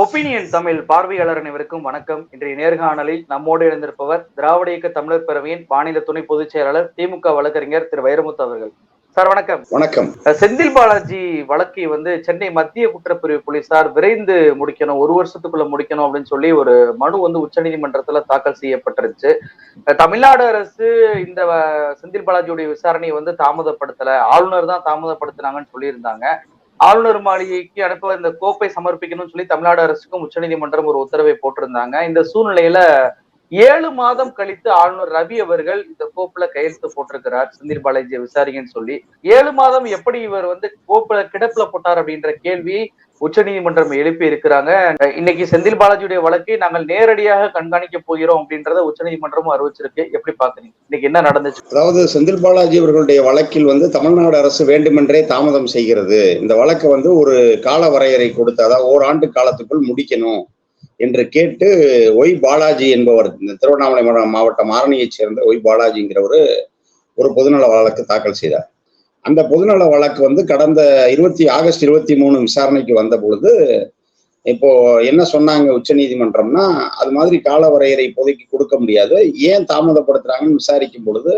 Opinion Tamil பார்வையாளர் அனைவருக்கும் வணக்கம். இன்றைய நேர்காணலில் நம்மோடு இணைந்திருப்பவர் திராவிட இயக்க தமிழர் பேரவையின் மாநில துணை பொதுச் செயலாளர் திமுக வழக்கறிஞர் திரு. வைரமுத்து அவர்கள். சார் வணக்கம். வணக்கம். செந்தில் பாலாஜி வழக்கை வந்து சென்னை மத்திய குற்றப்பிரிவு போலீசார் விரைந்து முடிக்கணும் ஒரு வருஷத்துக்குள்ள முடிக்கணும் அப்படின்னு சொல்லி ஒரு மனு வந்து உச்சநீதிமன்றத்துல தாக்கல் செய்யப்பட்டிருச்சு. தமிழ்நாடு அரசு இந்த செந்தில் பாலாஜியுடைய விசாரணையை வந்து தாமதப்படுத்தல. ஆளுநர் தான் தாமதப்படுத்தினாங்கன்னு சொல்லியிருந்தாங்க. ஆளுநர் மாளிகைக்கு அனுப்ப இந்த கோப்பை சமர்ப்பிக்கணும்னு சொல்லி தமிழ்நாடு அரசுக்கும் உச்சநீதிமன்றம் ஒரு உத்தரவை போட்டிருந்தாங்க. இந்த சூழ்நிலையில ஏழு மாதம் கழித்து ஆளுநர் ரவி அவர்கள் இந்த கோப்புல கையெழுத்து போட்டிருக்கிறார். செந்தில் பாலாஜியை விசாரிங்கன்னு சொல்லி. ஏழு மாதம் எப்படி இவர் வந்து கோப்புல கிடப்புல போட்டார் அப்படின்ற கேள்வியை உச்சநீதிமன்றம் எழுப்பி இருக்கிறாங்க இன்னைக்கு செந்தில் பாலாஜியுடைய வழக்கை நாங்கள் நேரடியாக கண்காணிக்க போகிறோம் அப்படின்றத உச்சநீதிமன்றமும் அறிவிச்சிருக்கு. எப்படி பாக்குறீங்க? இன்னைக்கு என்ன நடந்துச்சு? அதாவது செந்தில் பாலாஜி அவர்களுடைய வழக்கில் வந்து தமிழ்நாடு அரசு வேண்டுமென்றே தாமதம் செய்கிறது. இந்த வழக்கை வந்து ஒரு கால வரையறை கொடுத்து அதாவது ஓராண்டு காலத்துக்குள் முடிக்கணும். என்று கேட்டு ஒய் பாலாஜி என்பவர் இந்த திருவண்ணாமலை மாவட்டம் ஆரணியைச் சேர்ந்த ஒய் பாலாஜிங்கிற ஒரு ஒரு பொதுநல வழக்கு தாக்கல் செய்தார். அந்த பொதுநல வழக்கு வந்து கடந்த இருபத்தி ஆகஸ்ட் இருபத்தி மூணு விசாரணைக்கு வந்த பொழுது இப்போ என்ன சொன்னாங்க உச்சநீதிமன்றம்னா அது மாதிரி கால வரையறை இப்போதைக்கு கொடுக்க முடியாது. ஏன் தாமதப்படுத்துறாங்கன்னு விசாரிக்கும் பொழுது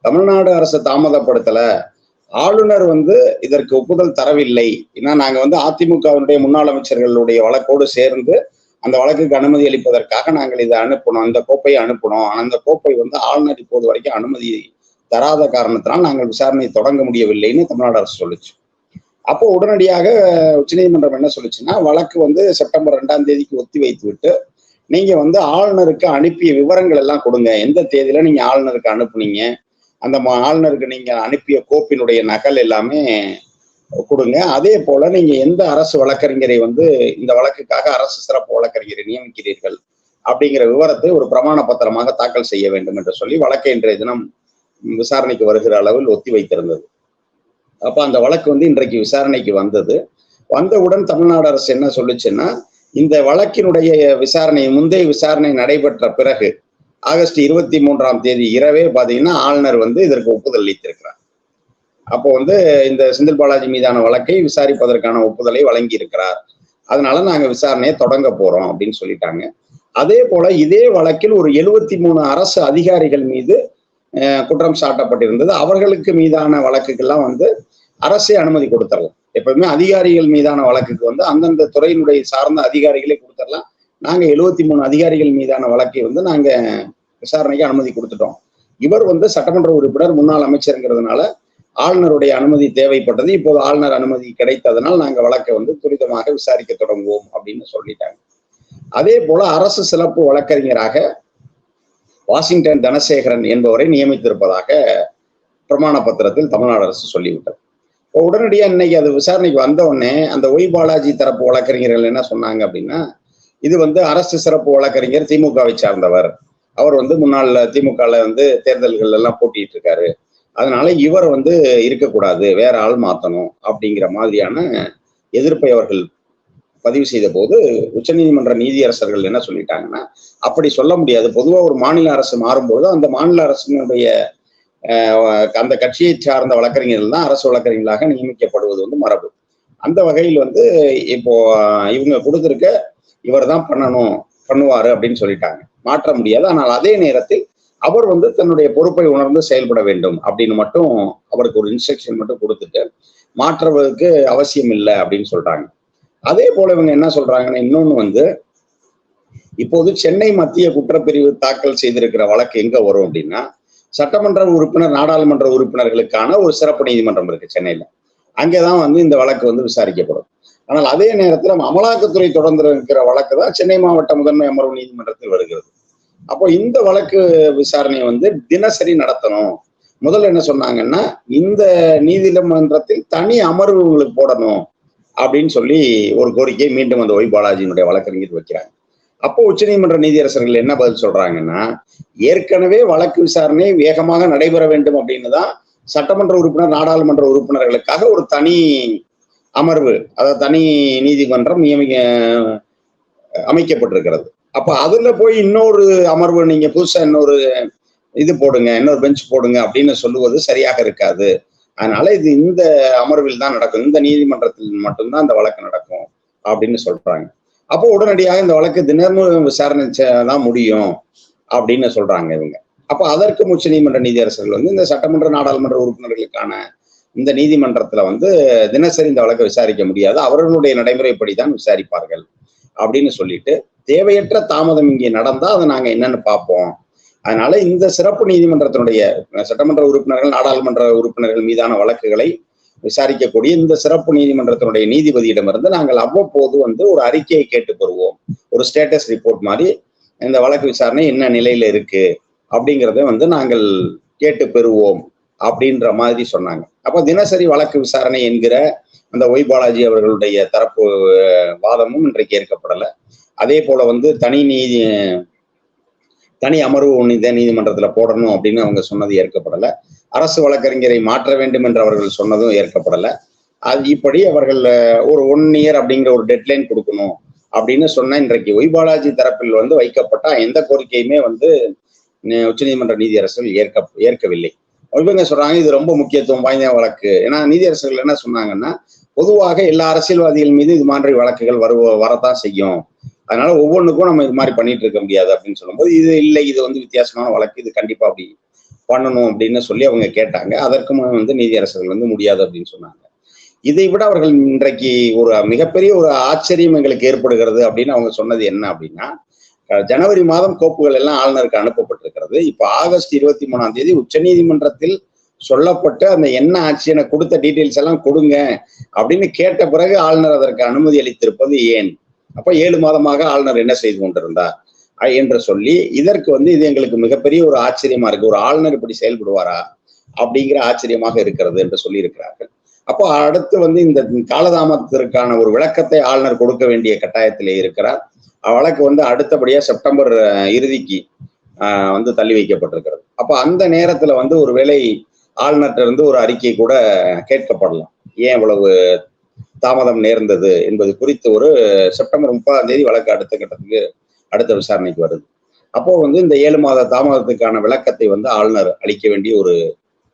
தமிழ்நாடு அரசு தாமதப்படுத்தல. ஆளுநர் வந்து இதற்கு ஒப்புதல் தரவில்லை. ஏன்னா நாங்க வந்து அதிமுகவினுடைய முன்னாள் அமைச்சர்களுடைய வழக்கோடு சேர்ந்து அந்த வழக்குக்கு அனுமதி அளிப்பதற்காக நாங்கள் இதை அனுப்பணும் அந்த கோப்பையை அனுப்பணும் அந்த கோப்பை வந்து ஆளுநர் இப்போது வரைக்கும் அனுமதி தராத காரணத்தினால் நாங்கள் விசாரணை தொடங்க முடியவில்லைன்னு தமிழ்நாடு அரசு சொல்லுச்சு. அப்போ உடனடியாக உச்சநீதிமன்றம் என்ன சொல்லுச்சுன்னா வழக்கு வந்து செப்டம்பர் ரெண்டாம் தேதிக்கு ஒத்தி வைத்து விட்டு நீங்க வந்து ஆளுநருக்கு அனுப்பிய விவரங்கள் எல்லாம் கொடுங்க. எந்த தேதியில நீங்க ஆளுநருக்கு அனுப்புனீங்க? அந்த ஆளுநருக்கு நீங்க அனுப்பிய கோப்பினுடைய நகல் எல்லாமே கொடுங்க. அதே போல நீங்க எந்த அரசு வழக்கறிஞரை வந்து இந்த வழக்குக்காக அரசு சிறப்பு வழக்கறிஞரை நியமிக்கிறீர்கள் அப்படிங்கிற விவரத்தை ஒரு பிரமாண பத்திரமாக தாக்கல் செய்ய வேண்டும் என்று சொல்லி வழக்கை இன்றைய தினம் விசாரணைக்கு வருகிற அளவில் ஒத்தி வைத்திருந்தது. அப்ப அந்த வழக்கு வந்து இன்றைக்கு விசாரணைக்கு வந்தது. வந்தவுடன் தமிழ்நாடு அரசு என்ன சொல்லுச்சுன்னா இந்த வழக்கினுடைய விசாரணை முந்தைய விசாரணை நடைபெற்ற பிறகு ஆகஸ்ட் இருபத்தி மூன்றாம் தேதி இரவே பாத்தீங்கன்னா ஆளுநர் வந்து இதற்கு ஒப்புதல் அளித்திருக்கிறார். அப்போ வந்து இந்த செந்தில் பாலாஜி மீதான வழக்கை விசாரிப்பதற்கான ஒப்புதலை வழங்கி இருக்கிறார் அதனால நாங்க விசாரணையை தொடங்க போறோம் அப்படின்னு சொல்லிட்டாங்க. அதே போல இதே வழக்கில் ஒரு எழுபத்தி மூணு அரசு அதிகாரிகள் மீது குற்றம் சாட்டப்பட்டிருந்தது. அவர்களுக்கு மீதான வழக்குக்கெல்லாம் வந்து அரசே அனுமதி கொடுத்துடலாம் எப்பவுமே அதிகாரிகள் மீதான வழக்குக்கு வந்து அந்தந்த துறையினுடைய சார்ந்த அதிகாரிகளே கொடுத்துடலாம் நாங்க எழுபத்தி மூணு அதிகாரிகள் மீதான வழக்கை வந்து நாங்க விசாரணைக்கு அனுமதி கொடுத்துட்டோம். இவர் வந்து சட்டமன்ற உறுப்பினர் முன்னாள் அமைச்சருங்கிறதுனால ஆளுநருடைய அனுமதி தேவைப்பட்டது. இப்போது ஆளுநர் அனுமதி கிடைத்ததனால் நாங்க வழக்கை வந்து துரிதமாக விசாரிக்க தொடங்குவோம் அப்படின்னு சொல்லிட்டாங்க. அதே போல அரசு சிறப்பு வழக்கறிஞராக வாஷிங்டன் தனசேகரன் என்பவரை நியமித்திருப்பதாக பிரமாண பத்திரத்தில் தமிழ்நாடு அரசு சொல்லிவிட்டது. இப்போ உடனடியா இன்னைக்கு அது விசாரணைக்கு வந்த உடனே அந்த ஒய் பாலாஜி தரப்பு வழக்கறிஞர்கள் என்ன சொன்னாங்க அப்படின்னா இது வந்து அரசு சிறப்பு வழக்கறிஞர் திமுகவை சார்ந்தவர். அவர் வந்து முன்னாள் திமுகல வந்து தேர்தல்கள் எல்லாம் போட்டிட்டு இருக்காரு அதனால இவர் வந்து இருக்கக்கூடாது வேற ஆள் மாத்தணும் அப்படிங்கிற மாதிரியான எதிர்ப்பை அவர்கள் பதிவு செய்த போது உச்சநீதிமன்ற நீதியரசர்கள் என்ன சொல்லிட்டாங்கன்னா அப்படி சொல்ல முடியாது. பொதுவா ஒரு மாநில அரசு மாறும்போது அந்த மாநில அரசினுடைய அந்த கட்சியை சார்ந்த வழக்கறிஞர்கள் தான் அரசு வழக்கறிஞர்களாக நியமிக்கப்படுவது வந்து மரபு. அந்த வகையில் வந்து இப்போ இவங்க கொடுத்திருக்க இவர் தான் பண்ணணும் பண்ணுவாரு அப்படின்னு சொல்லிட்டாங்க. மாற்ற முடியாது. ஆனால் அதே நேரத்தில் அவர் வந்து தன்னுடைய பொறுப்பை உணர்ந்து செயல்பட வேண்டும் அப்படின்னு மட்டும் அவருக்கு ஒரு இன்ஸ்ட்ரக்ஷன் மட்டும் கொடுத்துட்டு மாற்றுவதற்கு அவசியம் இல்லை அப்படின்னு சொல்றாங்க. அதே போல இவங்க என்ன சொல்றாங்கன்னா இன்னொன்னு வந்து இப்போது சென்னை மத்திய குற்றப்பிரிவு தாக்கல் செய்திருக்கிற வழக்கு எங்க வரும் அப்படின்னா சட்டமன்ற உறுப்பினர் நாடாளுமன்ற உறுப்பினர்களுக்கான ஒரு சிறப்பு நீதிமன்றம் இருக்கு சென்னையில. அங்கேதான் வந்து இந்த வழக்கு வந்து விசாரிக்கப்படும். ஆனால் அதே நேரத்தில் அமலாக்கத்துறை தொடர்ந்து இருக்கிற வழக்கு தான் சென்னை மாவட்ட முதன்மை அமர்வு நீதிமன்றத்தில் வருகிறது. அப்போ இந்த வழக்கு விசாரணையை வந்து தினசரி நடத்தணும். முதல்ல என்ன சொன்னாங்கன்னா இந்த நீதிமன்றத்தில் தனி அமர்வு உங்களுக்கு போடணும் அப்படின்னு சொல்லி ஒரு கோரிக்கை மீண்டும் அந்த ஒய் பாலாஜியினுடைய வழக்கறிஞர் வைக்கிறாங்க. அப்போ உச்சநீதிமன்ற நீதியரசர்கள் என்ன பதில் சொல்றாங்கன்னா ஏற்கனவே வழக்கு விசாரணை வேகமாக நடைபெற வேண்டும் அப்படின்னு தான் சட்டமன்ற உறுப்பினர் நாடாளுமன்ற உறுப்பினர்களுக்காக ஒரு தனி அமர்வு அதாவது தனி நீதிமன்றம் நியமிக்க அமைக்கப்பட்டிருக்கிறது. அப்ப அதுல போய் இன்னொரு அமர்வு நீங்க புதுசா இன்னொரு இது போடுங்க இன்னொரு பெஞ்ச் போடுங்க அப்படின்னு சொல்லுவது சரியாக இருக்காது. அதனால இது இந்த அமர்வில் தான் நடக்கும். இந்த நீதிமன்றத்தில் மட்டும்தான் இந்த வழக்கு நடக்கும் அப்படின்னு சொல்றாங்க. அப்போ உடனடியாக இந்த வழக்கு தினமும் விசாரணை தான் முடியும் அப்படின்னு சொல்றாங்க இவங்க. அப்போ அதற்கு உச்சநீதிமன்ற நீதியரசர்கள் வந்து இந்த சட்டமன்ற நாடாளுமன்ற உறுப்பினர்களுக்கான இந்த நீதிமன்றத்துல வந்து தினசரி இந்த வழக்கை விசாரிக்க முடியாது. அவர்களுடைய நடைமுறைப்படி தான் விசாரிப்பார்கள் அப்படின்னு சொல்லிட்டு தேவையற்ற தாமதம் இங்கே நடந்தா அதை நாங்க என்னன்னு பார்ப்போம். அதனால இந்த சிறப்பு நீதிமன்றத்தினுடைய சட்டமன்ற உறுப்பினர்கள் நாடாளுமன்ற உறுப்பினர்கள் மீதான வழக்குகளை விசாரிக்கக்கூடிய இந்த சிறப்பு நீதிமன்றத்தினுடைய நீதிபதியிடமிருந்து நாங்கள் அவ்வப்போது வந்து ஒரு அறிக்கையை கேட்டு பெறுவோம் ஒரு ஸ்டேட்டஸ் ரிப்போர்ட் மாதிரி இந்த வழக்கு விசாரணை என்ன நிலையில இருக்கு அப்படிங்கிறத வந்து நாங்கள் கேட்டு பெறுவோம் அப்படின்ற மாதிரி சொன்னாங்க. அப்போ தினசரி வழக்கு விசாரணை என்கிற அந்த ஒய் பாலாஜி அவர்களுடைய தரப்பு வாதமும் இன்றைக்கு ஏற்கப்படலை. அதே போல வந்து தனி நீதி தனி அமர்வு நீத நீதிமன்றத்துல போடணும் அப்படின்னு அவங்க சொன்னது ஏற்கப்படலை. அரசு வழக்கறிஞரை மாற்ற வேண்டும் என்று அவர்கள் சொன்னதும் ஏற்கப்படலை. அது இப்படி அவர்கள் ஒரு ஒன் இயர் அப்படிங்கிற ஒரு டெட்லைன் கொடுக்கணும் அப்படின்னு சொன்ன இன்றைக்கு ஒய் பாலாஜி தரப்பில் வந்து வைக்கப்பட்ட எந்த கோரிக்கையுமே வந்து உச்சநீதிமன்ற நீதியரசர்கள் ஏற்க ஏற்கவில்லை. இவங்க சொல்றாங்க இது ரொம்ப முக்கியத்துவம் வாய்ந்த வழக்கு. ஏன்னா நீதியரசர்கள் என்ன சொன்னாங்கன்னா பொதுவாக எல்லா அரசியல்வாதிகள் மீது இது மாதிரி வழக்குகள் வருவ வரத்தான் செய்யும். அதனால ஒவ்வொன்றுக்கும் நம்ம இது மாதிரி பண்ணிட்டு இருக்க முடியாது அப்படின்னு சொல்லும்போது இது இல்லை இது வந்து வித்தியாசமான வழக்கு இது கண்டிப்பா அப்படி பண்ணணும் அப்படின்னு சொல்லி அவங்க கேட்டாங்க. அதற்கும் வந்து நீதியரசர்கள் வந்து முடியாது அப்படின்னு சொன்னாங்க. இதை விட அவர்கள் இன்றைக்கு ஒரு மிகப்பெரிய ஒரு ஆச்சரியம் எங்களுக்கு ஏற்படுகிறது அப்படின்னு அவங்க சொன்னது என்ன அப்படின்னா ஜனவரி மாதம் கோப்புகள் எல்லாம் ஆளுநருக்கு அனுப்பப்பட்டிருக்கிறது. இப்ப ஆகஸ்ட் இருபத்தி மூணாம் தேதி உச்சநீதிமன்றத்தில் சொல்லப்பட்டு அந்த என்ன ஆட்சி என கொடுத்த டீட்டெயில்ஸ் எல்லாம் கொடுங்க அப்படின்னு கேட்ட பிறகு ஆளுநர் அதற்கு அனுமதி அளித்திருப்பது ஏன்? அப்ப ஏழு மாதமாக ஆளுநர் என்ன செய்து கொண்டிருந்தார்? என்று சொல்லி இதற்கு வந்து இது எங்களுக்கு மிகப்பெரிய ஒரு ஆச்சரியமா இருக்கு. ஒரு ஆளுநர் இப்படி செயல்படுவாரா? அப்படிங்கிற ஆச்சரியமாக இருக்கிறது என்று சொல்லி இருக்கிறார்கள் அப்போ அடுத்து வந்து இந்த காலதாமத்திற்கான ஒரு விளக்கத்தை ஆளுநர் கொடுக்க வேண்டிய கட்டாயத்திலே இருக்கிறார். வழக்கு வந்து அடுத்தபடியா செப்டம்பர் இறுதிக்கு வந்து தள்ளி வைக்கப்பட்டிருக்கிறது. அப்போ அந்த நேரத்துல வந்து ஒருவேளை ஆளுநர்கிட்ட இருந்து ஒரு அறிக்கை கூட கேட்கப்படலாம். ஏன் இவ்வளவு தாமதம் நேர்ந்தது என்பது குறித்து ஒரு செப்டம்பர் முப்பதாம் தேதி வழக்கு அடுத்த கட்டத்துக்கு அடுத்த விசாரணைக்கு வருது. அப்போ வந்து இந்த ஏழு மாத தாமதத்துக்கான விளக்கத்தை வந்து ஆளுநர் அளிக்க வேண்டிய ஒரு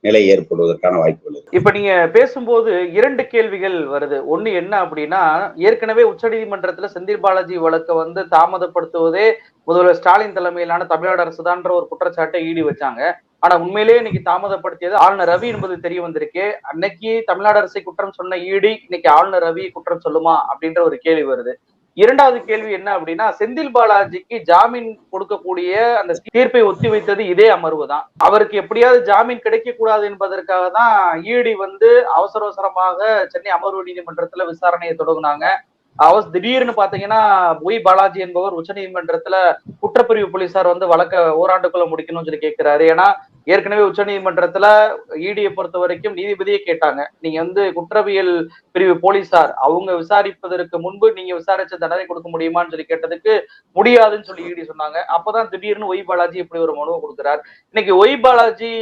நிலை ஏற்படுவதற்கான வாய்ப்புகள் இருக்கு. இப்ப நீங்க பேசும்போது இரண்டு கேள்விகள் வருது. ஒண்ணு என்ன அப்படின்னா ஏற்கனவே உச்சநீதிமன்றத்துல செந்தில் பாலாஜி வழக்கை வந்து தாமதப்படுத்துவதே முதல்வர் ஸ்டாலின் தலைமையிலான தமிழ்நாடு அரசுதான்ற ஒரு குற்றச்சாட்டை ஈடு வச்சாங்க. ஆனா உண்மையிலேயே இன்னைக்கு தாமதப்படுத்தியது ஆளுநர் ரவி என்பது தெரிய வந்திருக்கு. அன்னைக்கு தமிழ்நாடு அரசை குற்றம் சொன்ன ஈடி இன்னைக்கு ஆளுநர் ரவி குற்றம் சொல்லுமா அப்படின்ற ஒரு கேள்வி வருது. இரண்டாவது கேள்வி என்ன அப்படின்னா செந்தில் பாலாஜிக்கு ஜாமீன் கொடுக்கக்கூடிய அந்த தீர்ப்பை ஒத்தி வைத்தது இதே அமர்வு தான். அவருக்கு எப்படியாவது ஜாமீன் கிடைக்க கூடாது என்பதற்காக தான் ஈடி வந்து அவசர அவசரமாக சென்னை அமர்வு நீதிமன்றத்துல விசாரணையை தொடங்கினாங்க. அவர் திடீர்னு பாத்தீங்கன்னா ஒய் பாலாஜி என்பவர் உச்சநீதிமன்றத்துல குற்றப்பிரிவு போலீசார் வந்து வழக்க ஓராண்டுக்குள்ள முடிக்கணும்னு சொல்லி கேட்கிறாரு ஏன்னா ஏற்கனவே உச்சநீதிமன்றத்துல ஈடியை பொறுத்த வரைக்கும் நீதிபதியே கேட்டாங்க. நீங்க வந்து குற்றவியல் பிரிவு போலீசார் அவங்க விசாரிப்பதற்கு முன்பு நீங்க விசாரிச்ச தண்டனை கொடுக்க முடியுமான்னு சொல்லி கேட்டதுக்கு முடியாதுன்னு சொல்லி ஈடி சொன்னாங்க. அப்பதான் திடீர்னு ஒய் பாலாஜி இப்படி ஒரு மனுவை கொடுக்கிறார். இன்னைக்கு ஒய் பாலாஜி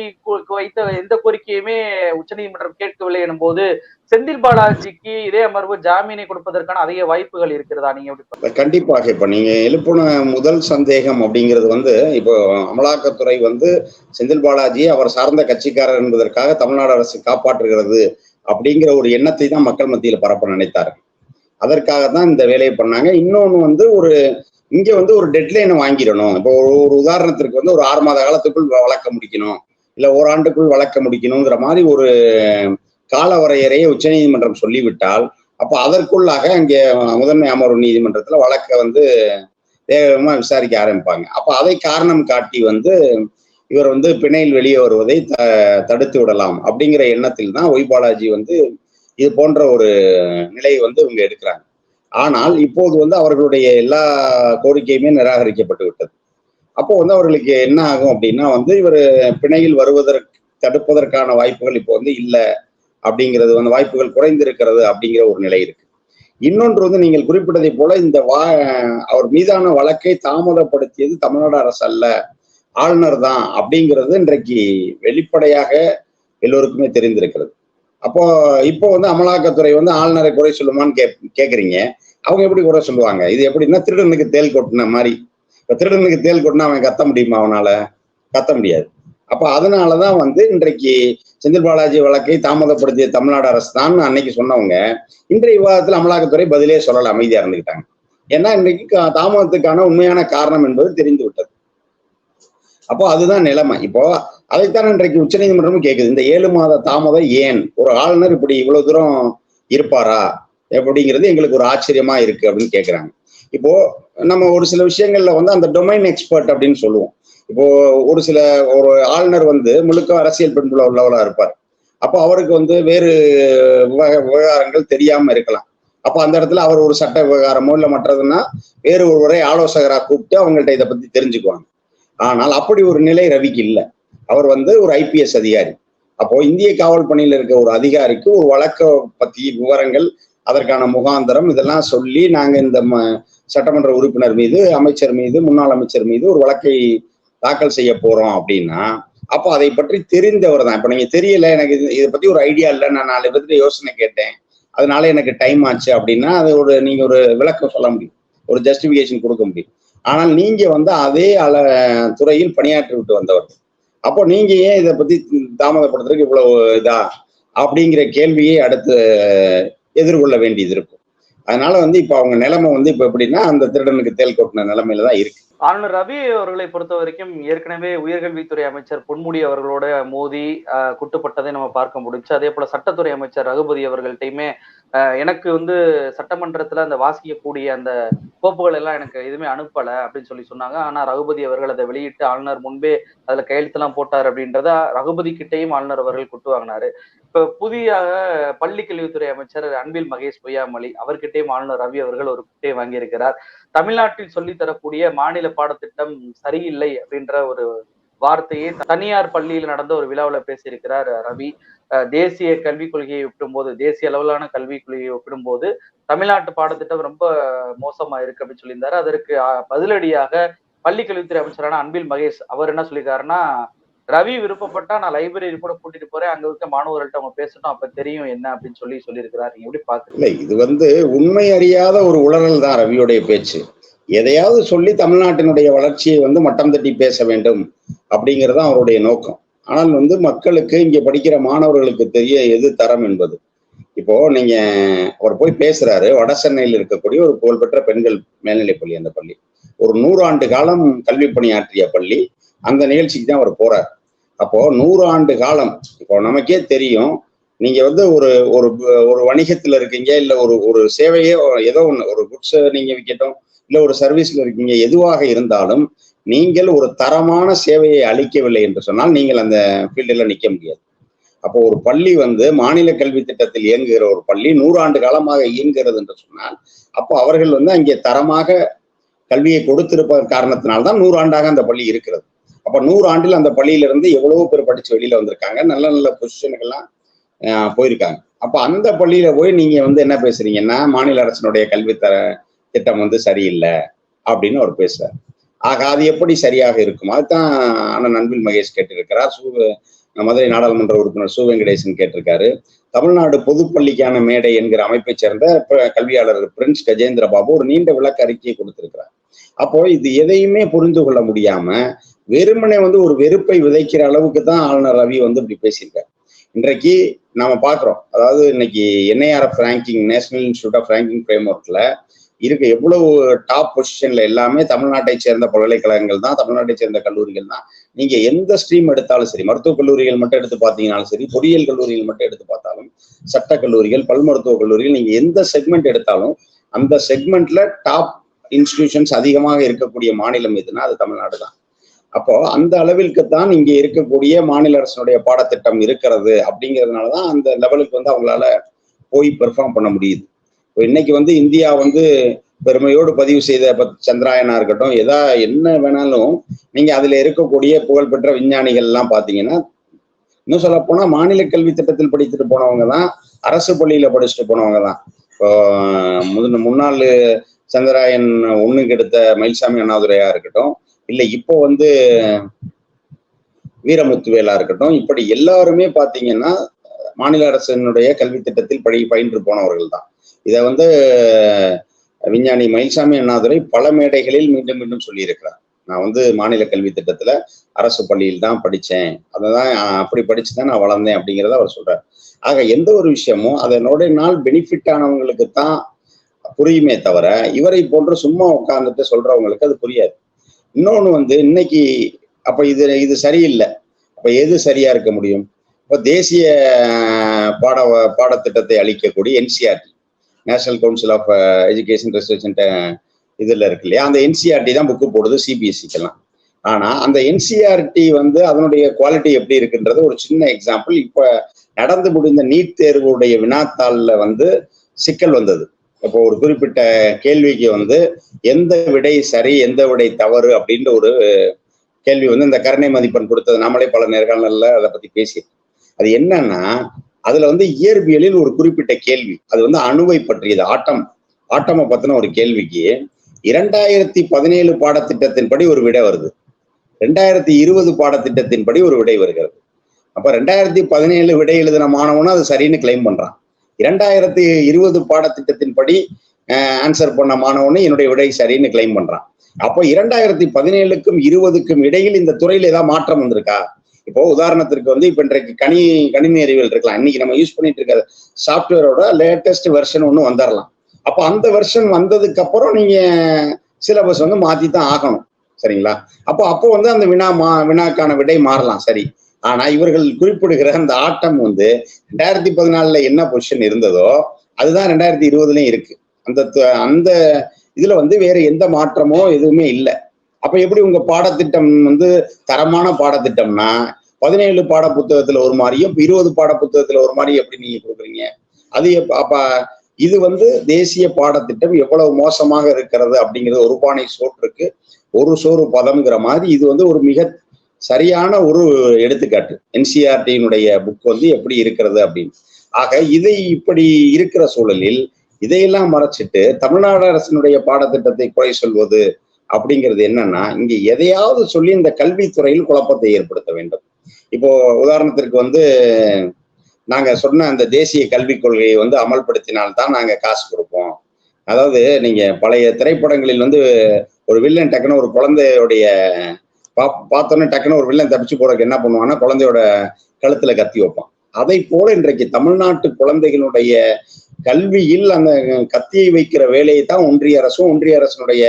வைத்த எந்த கோரிக்கையுமே உச்சநீதிமன்றம் கேட்கவில்லை எனும் போது செந்தில் பாலாஜிக்கு இதே அமர்வு ஜாமீனை கொடுப்பதற்கான அதிக வாய்ப்புகள் இருக்கிறதா? நீங்க கண்டிப்பாக இப்ப நீங்க எழுப்பின முதல் சந்தேகம் அப்படிங்கிறது வந்து இப்போ அமலாக்கத்துறை வந்து செந்தில் பாலாஜி அவர் சார்ந்த கட்சிக்காரர் என்பதற்காக தமிழ்நாடு அரசு காப்பாற்றுகிறது அப்படிங்கிற ஒரு எண்ணத்தை தான் மக்கள் மத்தியில் பரப்ப நினைத்தார்கள். அதற்காக தான் இந்த வேலையை பண்ணாங்க. இன்னொன்று வந்து ஒரு இங்க வந்து ஒரு டெட்லைனை வாங்கிடணும். இப்போ ஒரு ஒரு உதாரணத்திற்கு வந்து ஒரு ஆறு மாத காலத்துக்குள் வழக்க முடிக்கணும். இல்லை ஓராண்டுக்குள் வழக்க முடிக்கணுங்கிற மாதிரி ஒரு கால வரையறையை உச்சநீதிமன்றம் சொல்லிவிட்டால் அப்ப அதற்குள்ளாக அங்கே முதன்மை அமர்வு நீதிமன்றத்துல வழக்கை வந்து வேகமா விசாரிக்க ஆரம்பிப்பாங்க. அப்ப அதை காரணம் காட்டி வந்து இவர் வந்து பிணையில் வெளியே வருவதை த தடுத்து விடலாம் அப்படிங்கிற எண்ணத்தில் தான் ஒய் பாலாஜி வந்து இது போன்ற ஒரு நிலையை வந்து இவங்க எடுக்கிறாங்க. ஆனால் இப்போது வந்து அவர்களுடைய எல்லா கோரிக்கையுமே நிராகரிக்கப்பட்டு விட்டது. அப்போ வந்து அவர்களுக்கு என்ன ஆகும் அப்படின்னா வந்து இவர் பிணையில் வருவதற்கு தடுப்பதற்கான வாய்ப்புகள் இப்போ வந்து இல்லை. அப்படிங்கிறது வந்து வாய்ப்புகள் குறைந்திருக்கிறது அப்படிங்கிற ஒரு நிலை இருக்கு. இன்னொன்று வந்து நீங்கள் குறிப்பிட்டதை போல இந்த வா அவர் மீதான வழக்கை தாமதப்படுத்தியது தமிழ்நாடு அரசு அல்ல ஆளுநர் தான் அப்படிங்கிறது இன்றைக்கு வெளிப்படையாக எல்லோருக்குமே தெரிந்திருக்கிறது. அப்போ இப்போ வந்து அமலாக்கத்துறை வந்து ஆளுநரை குறை சொல்லுமான்னு கே கேக்குறீங்க. அவங்க எப்படி குறை சொல்லுவாங்க? இது எப்படின்னா திருடனுக்கு தேல் கொட்டின மாதிரி. இப்ப திருடனுக்கு தேல் கொட்டினா அவன் கத்த முடியுமா அவனால? கத்த முடியாது. அப்ப அதனாலதான் வந்து இன்றைக்கு செந்தில் பாலாஜி வழக்கை தாமதப்படுத்திய தமிழ்நாடு அரசு தான் அன்னைக்கு சொன்னவங்க. இன்றைய விவாதத்தில் அமலாக்கத்துறை பதிலே சொல்லல அமைதியா இருந்துக்கிட்டாங்க ஏன்னா இன்றைக்கு கா- தாமதத்துக்கான உண்மையான காரணம் என்பது தெரிந்து விட்டது அப்போ அதுதான் நிலைமை. இப்போ அதைத்தான் இன்றைக்கு உச்சநீதிமன்றமும் கேட்குது இந்த ஏழு மாத தாமதம் ஏன்? ஒரு ஆளுநர் இப்படி இவ்வளவு தூரம் இருப்பாரா? அப்படிங்கிறது எங்களுக்கு ஒரு ஆச்சரியமா இருக்கு அப்படின்னு கேட்குறாங்க இப்போ நம்ம ஒரு சில விஷயங்கள்ல வந்து அந்த டொமைன் எக்ஸ்பர்ட் அப்படின்னு சொல்லுவோம். இப்போ ஒரு சில ஒரு ஆளுநர் வந்து முழுக்க அரசியல் பண்புள்ள உள்ளவராக இருப்பார். அப்போ அவருக்கு வந்து வேறு விவக- விவகாரங்கள் தெரியாம இருக்கலாம். அப்போ அந்த இடத்துல அவர் ஒரு சட்ட விவகாரமோ இல்லை மற்றதுன்னா வேறு ஒருவரை ஆலோசகராக கூப்பிட்டு அவங்கள்ட்ட இதை பத்தி தெரிஞ்சுக்குவாங்க. ஆனால் அப்படி ஒரு நிலை ரவிக்கு இல்லை. அவர் வந்து ஒரு ஐபிஎஸ் அதிகாரி. அப்போ இந்திய காவல் பணியில் இருக்க ஒரு அதிகாரிக்கு ஒரு வழக்க பத்தி விவரங்கள் அதற்கான முகாந்தரம் இதெல்லாம் சொல்லி நாங்கள் இந்த ம- சட்டமன்ற உறுப்பினர் மீது அமைச்சர் மீது முன்னாள் அமைச்சர் மீது ஒரு வழக்கை தாக்கல் செய்ய போறோம் அப்படின்னா அப்போ அதை பற்றி தெரிந்தவர் தான். இப்போ நீங்க தெரியல எனக்கு இது இதை பத்தி ஒரு ஐடியா இல்லை நான் நாலு பேர்கிட்ட யோசனை கேட்டேன். அதனால எனக்கு டைம் ஆச்சு அப்படின்னா அது ஒரு நீங்க ஒரு விளக்கம் சொல்ல முடியும். ஒரு ஜஸ்டிபிகேஷன் கொடுக்க முடியும். ஆனால் நீங்க வந்து அதே அள துறையில் பணியாற்றி விட்டு வந்தவர். அப்போ நீங்க ஏன் இதை பத்தி தாமதப்படுத்துறதுக்கு இவ்வளவு இதா? அப்படிங்கிற கேள்வியை அடுத்து எதிர்கொள்ள வேண்டியது இருக்கும். அதனால வந்து இப்போ அவங்க நிலைமை வந்து இப்போ எப்படின்னா அந்த திருடனுக்கு தேல் கொட்டின நிலைமையில தான் இருக்கு. ஆளுநர் ரவி அவர்களை பொறுத்த வரைக்கும் ஏற்கனவே உயர்கல்வித்துறை அமைச்சர் பொன்முடி அவர்களோட மோதி குட்டுப்பட்டதை நம்ம பார்க்க முடிஞ்சு அதே போல சட்டத்துறை அமைச்சர் ரகுபதி அவர்கள்ட்டையுமே ஆஹ், எனக்கு வந்து சட்டமன்றத்துல அந்த வாசிக்கக்கூடிய அந்த கோப்புகள் எல்லாம் எனக்கு எதுவுமே அனுப்பல அப்படின்னு சொல்லி சொன்னாங்க. ஆனா ரகுபதி அவர்கள் அதை வெளியிட்டு ஆளுநர் முன்பே அதுல கையெழுத்தெல்லாம் போட்டார் அப்படின்றத ரகுபதி கிட்டையும் ஆளுநர் அவர்கள் குட்டு வாங்கினாரு. இப்போ புதியாக பள்ளி கல்வித்துறை அமைச்சர் அன்பில் மகேஷ் பொய்யாமொழி அவர்கிட்டே ஆளுநர் ரவி அவர்கள் ஒரு குட்டையை வாங்கியிருக்கிறார். தமிழ்நாட்டில் சொல்லித் தரக்கூடிய மாநில பாடத்திட்டம் சரியில்லை அப்படின்ற ஒரு வார்த்தையை தனியார் பள்ளியில் நடந்த ஒரு விழாவில் பேசியிருக்கிறார் ரவி. அஹ் தேசிய கல்விக் கொள்கையை ஒப்பிடும்போது தேசிய அளவிலான கல்விக் கொள்கையை ஒப்பிடும்போது தமிழ்நாட்டு பாடத்திட்டம் ரொம்ப மோசமா இருக்கு அப்படின்னு சொல்லியிருந்தாரு. அதற்கு பதிலடியாக பள்ளி கல்வித்துறை அமைச்சரான அன்பில் மகேஷ் அவர் என்ன சொல்லியிருக்காருன்னா ரவி விருப்பப்பட்டா நான் லைப்ரரி கூட கூட்டிட்டு போறேன். அங்க இருக்க மாணவர்கள்ட்ட அவங்க பேசட்டும். அப்ப தெரியும் என்ன அப்படின்னு சொல்லி சொல்லியிருக்கிறார். நீங்க எப்படி பாக்குறீங்க? இது வந்து உண்மை அறியாத ஒரு உளறல் தான் ரவியுடைய பேச்சு. எதையாவது சொல்லி தமிழ்நாட்டினுடைய வளர்ச்சியை வந்து மட்டம் தட்டி பேச வேண்டும் அப்படிங்கிறது தான் அவருடைய நோக்கம். ஆனால் வந்து மக்களுக்கு இங்க படிக்கிற மாணவர்களுக்கு தெரிய எது தரம் என்பது. இப்போ நீங்க அவர் போய் பேசுறாரு. வட சென்னையில் இருக்கக்கூடிய ஒரு புகழ்பெற்ற பெண்கள் மேல்நிலைப் பள்ளி அந்த பள்ளி. ஒரு நூறு ஆண்டு காலம் கல்வி பணியாற்றிய பள்ளி. அந்த நிகழ்ச்சிக்கு தான் அவர் போறார். அப்போ நூறு ஆண்டு காலம் இப்போ நமக்கே தெரியும் நீங்க வந்து ஒரு ஒரு ஒரு வணிகத்துல இருக்கீங்க இல்ல ஒரு ஒரு சேவையே ஏதோ ஒன்று ஒரு குட்ஸ் நீங்க விற்கட்டும் இல்ல ஒரு சர்வீஸ்ல இருக்கீங்க எதுவாக இருந்தாலும் நீங்கள் ஒரு தரமான சேவையை அளிக்கவில்லை என்று சொன்னால் நீங்கள் அந்த ஃபீல்டில் நிற்க முடியாது. அப்போ ஒரு பள்ளி வந்து மாநில கல்வி திட்டத்தில் இயங்குகிற ஒரு பள்ளி நூறாண்டு காலமாக இயங்குகிறது என்று சொன்னால் அப்போ அவர்கள் வந்து அங்கே தரமாக கல்வியை கொடுத்திருப்பதன் காரணத்தினால்தான் நூறாண்டாக அந்த பள்ளி இருக்கிறது. அப்ப நூறு ஆண்டில் அந்த பள்ளியிலிருந்து எவ்வளவோ பேர் படிச்சு வெளியில வந்திருக்காங்க. நல்ல நல்ல பொசிஷனுக்கெல்லாம் போயிருக்காங்க. அப்ப அந்த பள்ளியில போய் நீங்க வந்து என்ன பேசுறீங்கன்னா மாநில அரசினுடைய கல்வித்தர திட்டம் வந்து சரியில்லை அப்படின்னு அவர் பேசுறாரு. ஆக அது எப்படி சரியாக இருக்கும்? அதுதான் ஆனா நண்பில் மகேஷ் கேட்டிருக்கிறார். சு மதுரை நாடாளுமன்ற உறுப்பினர் சு வெங்கடேசன் கேட்டிருக்காரு. தமிழ்நாடு பொதுப்பள்ளிக்கான மேடை என்கிற அமைப்பை சேர்ந்த கல்வியாளர் பிரின்ஸ் கஜேந்திர பாபு ஒரு நீண்ட விளக்க அறிக்கையை கொடுத்திருக்கிறார். அப்போ இது எதையுமே புரிந்து கொள்ள முடியாம வெறுமனே வந்து ஒரு வெறுப்பை விதைக்கிற அளவுக்கு தான் ஆளுநர் ரவி வந்து இப்படி பேசியிருக்காரு. இன்றைக்கு நாம பாக்குறோம் அதாவது இன்னைக்கு NIRF ranking national institute of ranking ஃப்ரேம்ஒர்க்ல இருக்க எவ்வளவு டாப் பொசிஷன்ல எல்லாமே தமிழ்நாட்டை சேர்ந்த பல்கலைக்கழகங்கள் தான் தமிழ்நாட்டை சேர்ந்த கல்லூரிகள் தான். நீங்க எந்த ஸ்ட்ரீம் எடுத்தாலும் சரி மருத்துவக் கல்லூரிகள் மட்டும் எடுத்து பார்த்தீங்கனாலும் சரி பொறியியல் கல்லூரிகள் மட்டும் எடுத்து பார்த்தாலும் சட்ட கல்லூரிகள் பல் மருத்துவக் கல்லூரிகள் நீங்க எந்த செக்மெண்ட் எடுத்தாலும் அந்த செக்மெண்ட்ல டாப் இன்ஸ்டிடியூஷன்ஸ் அதிகமாக இருக்கக்கூடிய மாநிலம் எதுனா அது தமிழ்நாடு தான். அப்போ அந்த அளவிற்கு தான் இங்க இருக்கக்கூடிய மாநில அரசினுடைய பாடத்திட்டம் இருக்கிறது அப்படிங்கிறதுனாலதான் அந்த லெவலுக்கு வந்து அவங்களால போய் பெர்ஃபார்ம் பண்ண முடியுது. இப்போ இன்னைக்கு வந்து இந்தியா வந்து பெருமையோடு பதிவு செய்த ப- சந்திராயனா இருக்கட்டும் எதா என்ன வேணாலும் நீங்க அதுல இருக்கக்கூடிய புகழ்பெற்ற விஞ்ஞானிகள் எல்லாம் பாத்தீங்கன்னா இன்னும் சொல்ல போனா மாநில கல்வி திட்டத்தில் படித்துட்டு போனவங்க தான் அரசு பள்ளியில படிச்சுட்டு போனவங்க தான் இப்போ முன்னாள் சந்திராயன் ஒண்ணுக்கு எடுத்த மயில்சாமி அண்ணாதுரையா இருக்கட்டும் இல்ல இப்போ வந்து வீரமுத்துவேலா இருக்கட்டும் இப்படி எல்லாருமே பாத்தீங்கன்னா மாநில அரசினுடைய கல்வி திட்டத்தில் படி பயின்று போனவர்கள் தான். இதை வந்து விஞ்ஞானி மயில்சாமி அண்ணாதுரை பல மேடைகளில் மீண்டும் மீண்டும் சொல்லியிருக்கிறார். நான் வந்து மாநில கல்வி திட்டத்துல அரசு பள்ளியில் தான் படிச்சேன். அதை தான் அப்படி படிச்சு தான் நான் வளர்ந்தேன் அப்படிங்கிறத அவர் சொல்றார். ஆக எந்த ஒரு விஷயமும் அதனுடைய நாள் பெனிஃபிட் ஆனவங்களுக்கு தான் புரியுமே தவிர இவரை போன்று சும்மா உட்கார்ந்துட்டு சொல்றவங்களுக்கு அது புரியாது. இன்னொன்று வந்து இன்னைக்கு அப்போ இது இது சரியில்லை. அப்போ எது சரியா இருக்க முடியும்? இப்போ தேசிய பாட பாடத்திட்டத்தை அளிக்கக்கூடிய NCRT national council of education research இதில் இருக்கு இல்லையா? அந்த என்சிஆர்டி தான் புக்கு போடுது சிபிஎஸ்சிக்கெல்லாம் ஆனால் அந்த என்சிஆர்டி வந்து அதனுடைய குவாலிட்டி எப்படி இருக்குன்றது ஒரு சின்ன எக்ஸாம்பிள் இப்போ நடந்து முடிந்த நீட் தேர்வுடைய வினாத்தாளில் வந்து சிக்கல் வந்தது. இப்போ ஒரு குறிப்பிட்ட கேள்விக்கு வந்து எந்த விடை சரி எந்த விடை தவறு அப்படின்ற ஒரு கேள்வி வந்து இந்த கருணை மதிப்பெண் கொடுத்தது. நாமளே பல நேர்காணல்ல அதை பத்தி பேசியிருக்கோம். அது என்னன்னா அதுல வந்து இயற்பியலில் ஒரு குறிப்பிட்ட கேள்வி. அது வந்து அணுவை பற்றியது. ஆட்டம் ஆட்டமை பத்தின ஒரு கேள்விக்கு இரண்டாயிரத்தி பதினேழு பாடத்திட்டத்தின்படி ஒரு விடை வருது. ரெண்டாயிரத்தி இருபது பாடத்திட்டத்தின்படி ஒரு விடை வருகிறது. அப்ப ரெண்டாயிரத்தி பதினேழு விடை எழுதின மாணவனும் அது சரின்னு கிளைம் பண்றான். இரண்டாயிரத்தி இருபது பாடத்திட்டத்தின்படி ஆன்சர் பண்ண மாணவனு என்னுடைய விடை சரின்னு கிளைம் பண்றான். அப்போ இரண்டாயிரத்தி பதினேழுக்கும் இருபதுக்கும் இடையில் இந்த துறையில ஏதாவது மாற்றம் வந்திருக்கா? இப்போ உதாரணத்திற்கு வந்து இப்ப இன்றைக்கு கணி கணினி அறிவியல் இருக்கலாம். இன்னைக்கு நம்ம யூஸ் பண்ணிட்டு இருக்க சாஃப்ட்வேரோட லேட்டஸ்ட் வெர்ஷன் ஒன்று வந்துடலாம் அப்போ அந்த வெர்ஷன் வந்ததுக்கு அப்புறம் நீங்க சிலபஸ் வந்து மாத்தி தான் ஆகணும். சரிங்களா? அப்போ அப்போ வந்து அந்த வினா மா வினாக்கான விடை மாறலாம். சரி. ஆனா இவர்கள் குறிப்பிடுகிற அந்த ஆட்டம் வந்து ரெண்டாயிரத்தி பதினாலுல என்ன பொசிஷன் இருந்ததோ அதுதான் ரெண்டாயிரத்தி இருபதுலயும் இருக்கு. அந்த அந்த இதுல வந்து வேற எந்த மாற்றமோ எதுவுமே இல்லை. அப்ப எப்படி உங்க பாடத்திட்டம் வந்து தரமான பாடத்திட்டம்னா பதினேழு பாட புத்தகத்துல ஒரு மாதிரியும் இருபது பாட புத்தகத்துல ஒரு மாதிரி எப்படி நீங்க கொடுக்குறீங்க? அது அப்ப இது வந்து தேசிய பாடத்திட்டம் எவ்வளவு மோசமாக இருக்கிறது அப்படிங்கிறது ஒரு பானை சோற்றுக்கு ஒரு சோறு பதம்ங்கிற மாதிரி இது வந்து ஒரு மிக சரியான ஒரு எடுத்துக்காட்டு. என்சிஆர்டியினுடைய புக் வந்து எப்படி இருக்கிறது அப்படின்னு. ஆக இதை இப்படி இருக்கிற சூழலில் இதையெல்லாம் மறைச்சிட்டு தமிழ்நாடு அரசினுடைய பாடத்திட்டத்தை குறை சொல்வது அப்படிங்கிறது என்னன்னா இங்க எதையாவது சொல்லி இந்த கல்வித்துறையில் குழப்பத்தை ஏற்படுத்த வேண்டும். இப்போ உதாரணத்திற்கு வந்து நாங்க சொன்ன அந்த தேசிய கல்விக் கொள்கையை வந்து அமல்படுத்தினால்தான் நாங்க காசு கொடுப்போம். அதாவது நீங்க பழைய திரைப்படங்களில் வந்து ஒரு வில்லன் டக்குன்னு ஒரு குழந்தையுடைய பா பார்த்தோன்னே டக்குன்னு ஒரு வில்லன் தப்பிச்சு போறதுக்கு என்ன பண்ணுவான்னா குழந்தையோட கழுத்துல கத்தி வைப்பான். அதை போல இன்றைக்கு தமிழ்நாட்டு குழந்தைகளுடைய கல்வியில் அந்த கத்தியை வைக்கிற வேலையை தான் ஒன்றிய அரசும் ஒன்றிய அரசனுடைய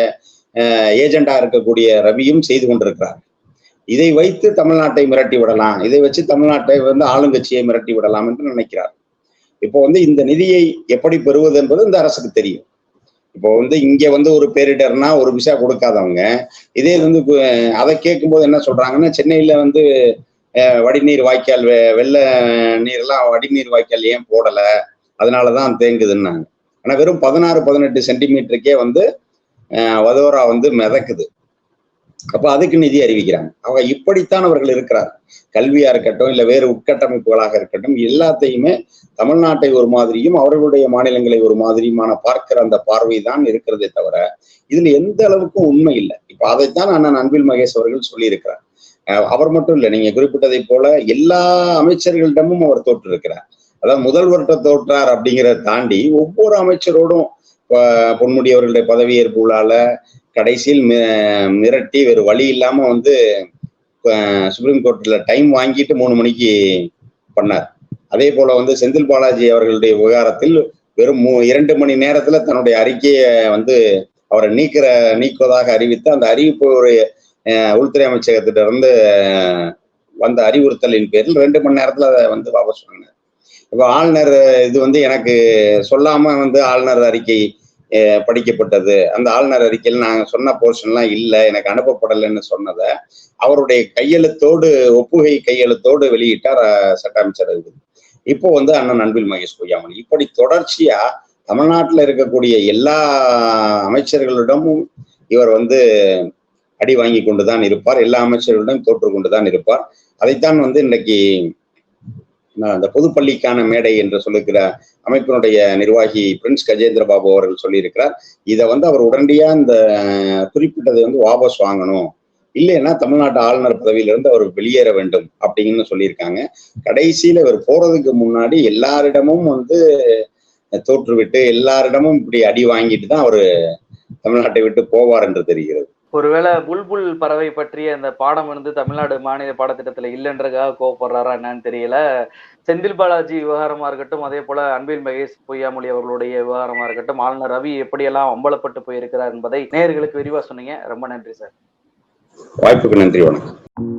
ஏஜெண்டா இருக்கக்கூடிய ரவியும் செய்து கொண்டிருக்கிறார் இதை வைத்து தமிழ்நாட்டை மிரட்டி விடலாம். இதை வச்சு தமிழ்நாட்டை வந்து ஆளுங்கட்சியை மிரட்டி விடலாம் என்று நினைக்கிறார் இப்போ வந்து இந்த நிதியை எப்படி பெறுவது என்பது இந்த அரசுக்கு தெரியும். இப்போ வந்து இங்க வந்து ஒரு பேரிடர்னா ஒரு விசா கொடுக்காதவங்க. இதே வந்து அதை கேட்கும்போது என்ன சொல்றாங்கன்னா சென்னையில வந்து வடிநீர் வாய்க்கால் வெ- வெள்ள நீர்லாம் வடிநீர் வாய்க்கால் ஏன் போடல? அதனாலதான் தேங்குதுன்னாங்க. ஆனா வெறும் பதினாறு பதினெட்டு சென்டிமீட்டருக்கே வந்து வதோரா வந்து மிதக்குது. அப்ப அதுக்கு நிதி அறிவிக்கிறாங்க. அவங்க இப்படித்தான் அவர்கள் இருக்கிறார். கல்வியா இருக்கட்டும் இல்ல வேறு உட்கட்டமைப்புகளாக இருக்கட்டும் எல்லாத்தையுமே தமிழ்நாட்டை ஒரு மாதிரியும் அவர்களுடைய மாநிலங்களை ஒரு மாதிரியுமான பார்க்கிற அந்த பார்வை தான் இருக்கிறதே தவிர இதுல எந்த அளவுக்கும் உண்மை இல்லை. இப்ப அதைத்தான் அண்ணன் அன்பில் மகேஷ் அவர்கள் சொல்லியிருக்கிறார். அவர் மட்டும் இல்லை நீங்க குறிப்பிட்டதை போல எல்லா அமைச்சர்களிடமும் அவர் தோற்று இருக்கிறார் அதாவது முதல்வர்கிட்ட தோற்றார் அப்படிங்கிறத தாண்டி ஒவ்வொரு அமைச்சரோடும் பொன்முடி அவர்களுடைய பதவியேற்பு விழால கடைசியில் மி- மிரட்டி வேறு வழி இல்லாம வந்து சுப்ரீம் கோர்ட்ல டைம் வாங்கிட்டு மூணு மணிக்கு பண்ணார். அதே போல வந்து செந்தில் பாலாஜி அவர்களுடைய விவகாரத்தில் வெறும் இரண்டு மணி நேரத்துல தன்னுடைய அறிக்கையை வந்து அவரை நீக்கிற நீக்குவதாக அறிவித்து அந்த அறிவிப்பு ஒரு உள்துறை அமைச்சகத்திட்ட இருந்து வந்த அறிவுறுத்தலின் பேரில் ரெண்டு மணி நேரத்துல அதை வந்து வாபஸ் வாங்கினார். இப்போ ஆளுநர் இது வந்து எனக்கு சொல்லாம வந்து ஆளுநர் அறிக்கை படிக்கப்பட்டது. அந்த ஆளுநர் அறிக்கையில் நாங்கள் சொன்ன போர்ஷன்லாம் இல்லை எனக்கு அனுப்பப்படலைன்னு சொன்னதை அவருடைய கையெழுத்தோடு ஒப்புகை கையெழுத்தோடு வெளியிட்டார் சட்ட அமைச்சர் இப்போ வந்து அண்ணன் அன்பில் மகேஷ் பொய்யாமணி. இப்படி தொடர்ச்சியா தமிழ்நாட்டில் இருக்கக்கூடிய எல்லா அமைச்சர்களிடமும் இவர் வந்து அடி வாங்கி கொண்டுதான் இருப்பார். எல்லா அமைச்சர்களிடம் தோற்று கொண்டுதான் இருப்பார். அதைத்தான் வந்து இன்னைக்கு அந்த பொதுப்பள்ளிக்கான மேடை என்று சொல்லுகிற அமைப்பினுடைய நிர்வாகி பிரின்ஸ் கஜேந்திர பாபு அவர்கள் சொல்லியிருக்கிறார். இதை வந்து அவர் உடனடியா இந்த குறிப்பிட்டதை வந்து வாபஸ் வாங்கணும். இல்லைன்னா தமிழ்நாட்டு ஆளுநர் பதவியிலிருந்து அவர் வெளியேற வேண்டும் அப்படின்னு சொல்லியிருக்காங்க. கடைசியில் இவர் போறதுக்கு முன்னாடி எல்லாரிடமும் வந்து தோற்றுவிட்டு எல்லாரிடமும் இப்படி அடி வாங்கிட்டு தான் அவர் தமிழ்நாட்டை விட்டு போவார் என்று தெரிகிறது. ஒருவேளை புல்புல் பறவை பற்றிய அந்த பாடம் வந்து தமிழ்நாடு மாநில பாடத்திட்டத்துல இல்லைன்றதுக்காக கோவப்படுறாரா என்னன்னு தெரியல. செந்தில் பாலாஜி விவகாரமா இருக்கட்டும் அதே போல அன்பில் மகேஷ் பொய்யாமொழி அவர்களுடைய விவகாரமா இருக்கட்டும் ஆளுநர் ரவி எப்படியெல்லாம் அம்பலப்பட்டு போயிருக்கிறார் என்பதை நேர்களுக்கு விரிவா சொன்னீங்க. ரொம்ப நன்றி சார். வாய்ப்புக்கு நன்றி வணக்கம்.